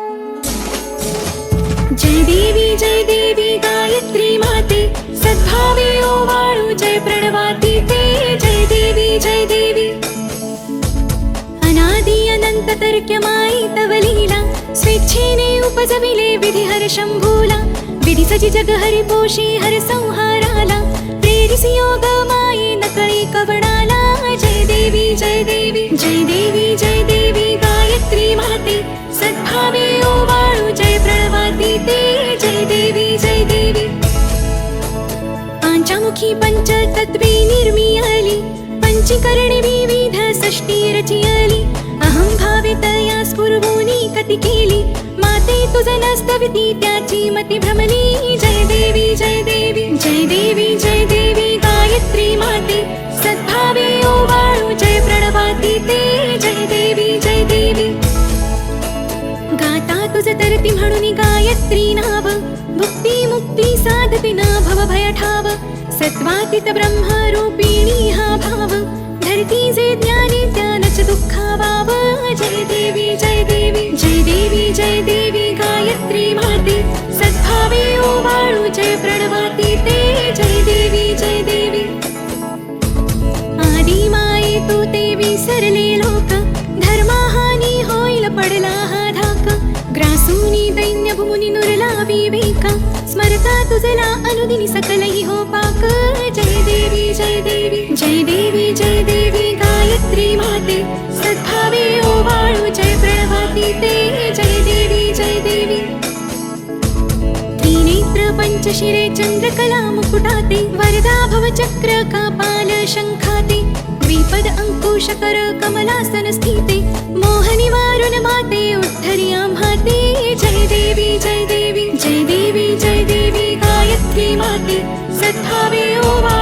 जय देवी जय देवी गायत्री माते सद्भावे वाळू जय प्रणवाती ते जय देवी जय देवी. अनादि अनंत तर्क्यमाई तव लीला स्वेच्छेने उपजविले विधि हर शंभूला विधि सजी जग हरि पोषी हर संहाराला प्रेरिसी योग माये नकळी कवणाला जय देवी जय देवी. जय देवी जय देवी. पांचामुखी पंच तत्वे निर्मियाली पंचीकरणे विविध षष्टी रचियाली. अहं भावे तया स्फुरवूनी कति केली माते तुझ नस्तविती त्याची मती भ्रमली. जय देवी जय देवी. जय देवी जय देवी गायत्री माते. सद्भावे ओ ओवाळू जय प्रणवाती ते. जय देवी जय देवी. गाता तुझ तरती म्हणून गायत्री नाव मुक्ती न भव भय सत्वातीत ब्रह्मरूपिणी हा भाव। धरती जे ज्ञाने ज्ञानी त्यानच दुःखावाव जय देवी जय देवी जय देवी जय देवी गायत्री माते सद्भावे ओ ओवाळू जय प्रणवाती ते। जय देवी जय देवी। आदि माये तू ते विसरले लोक। धर्मा हानी होईल पडला हा धाक। ग्रासूनी दैन्य भूनी नुरला विवेका। तुझला अनुदिनी सकलही हो पाक। जय देवी जय देवी जय देवी जय देवी गायत्री माते। सद्भावे ओवाळू जय प्रणवाती ते। जय देवी जय देवी। त्रिनेत्र पंचशिरे चंद्रकला मुकुटाते। वरदा भवचक्र कापाल शंखाते। द्विपद अंकुशकर कमलासन स्थिते। मोहनि वारुण माते उद्धरि आम्हाते माते सद्भावे ओवाळू जय